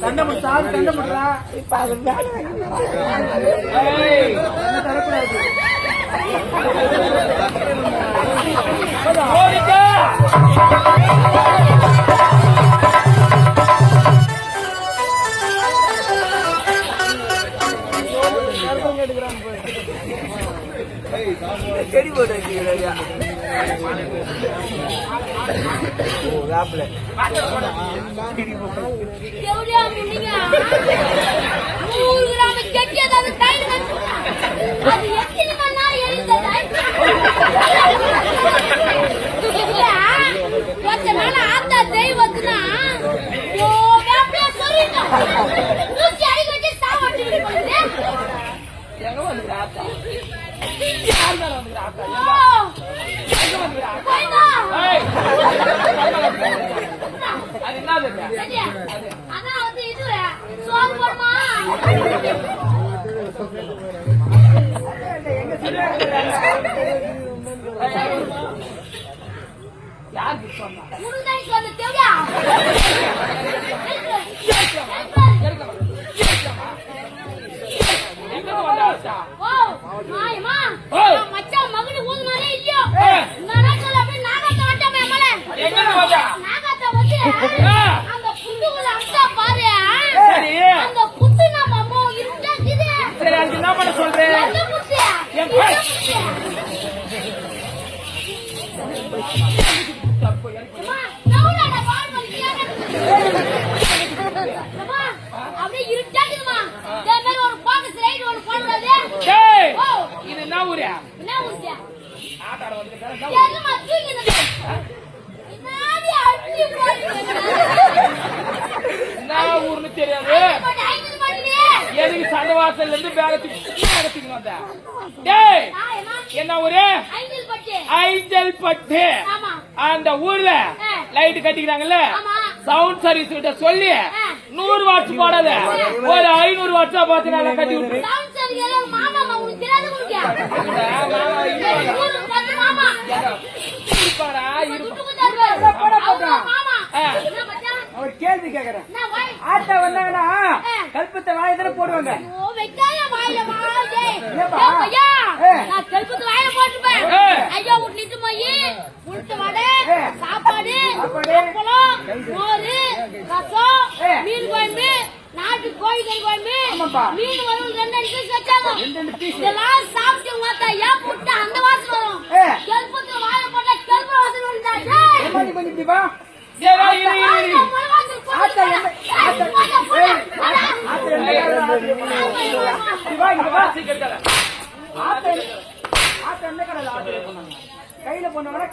தண்டமுடி சாமி தண்டமுடுறா இப்ப அது செடி போட்டு வச்சுக்கிறா வேப்பில் யாருக்கு சொன்னா Mãe, mãe! ஊர்னு தெரியாது எதுக்கு சண்டவாசல்ல இருந்து வேலை தூக்கி வந்தேன் டேய் என்ன ஊரு? ஐஜல் பட்டு. அந்த ஊர்ல லைட் கட்டிக்கிறாங்கல்ல? சவுண்ட் சர்வீஸ் கிட்ட சொல்லி நூறு வாட்ஸ் போடாத. ஒரு ஐநூறு வாட்ஸா பார்த்து நான் கட்டி விட்டு கேள்வி கேக்குறேன் ஆட்டா வந்தாங்கன்னா கல்பத்தை வாய் தானே போடுவாங்க. நான் செல்பத்து வாயில போட்டுப்பேன் ஐயா உன் மீன் குழம்பு நாட்டு கோயில் குழம்பு மீன் வரும் ரெண்டு ரெண்டு பீஸ். வச்சாங்க இதெல்லாம் சாப்பிட்டு மாத்தா ஐயா போட்டு ஆட்டை ஆட்டை என்ன கடல் ஆட்டை? கையில போனவன